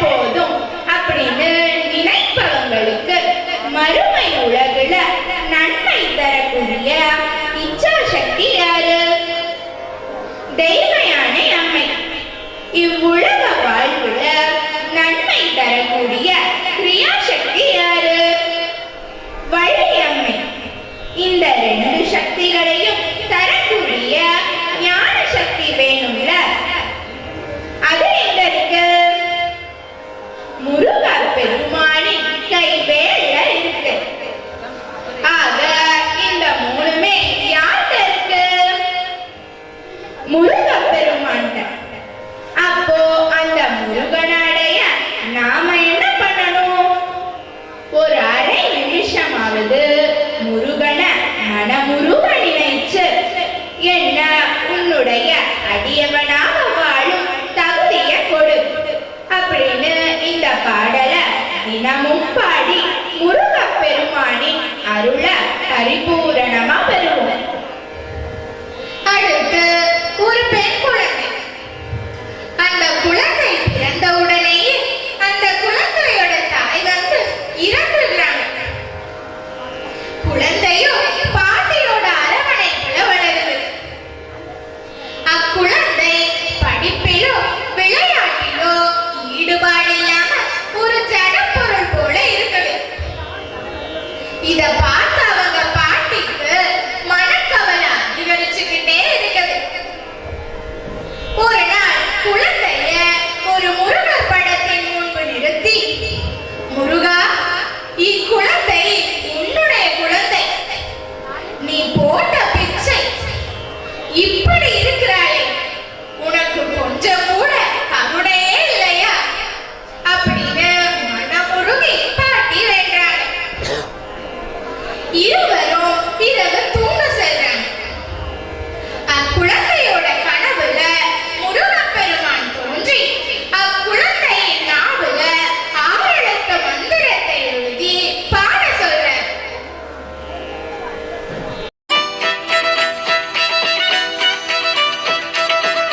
போதும். அப்படின்னு நினைப்பவங்களுக்கு மறுமை உலகுல நன்மை தரக்கூடிய இச்சா சக்தி யாரு தெய்வயானை அம்மை. இவ்வுலக வாழ்வுல நன்மை தரக்கூடிய கிரியா சக்தி யாரு? வழி அம்மை. இந்த ரெண்டு சக்திகளையும் தரக்கூடிய பெருமானின் கை வேல இருக்கு. ஆக இந்த மூணுமே யார்கிட்ட இருக்கு முருக பெருமான்கிட்ட அப்போ அந்த முருகனடைய நாம என்ன பண்ணணும்? ஒரு அரை நிமிஷமாவது முருகனை மனமுருக நினைச்சு என்ன உன்னுடைய அடியவனா? பாடி முருக பெருமானின் அருள பரிபூரணமா பெறுவோம். அடுத்து ஒரு பெண் e da part Peter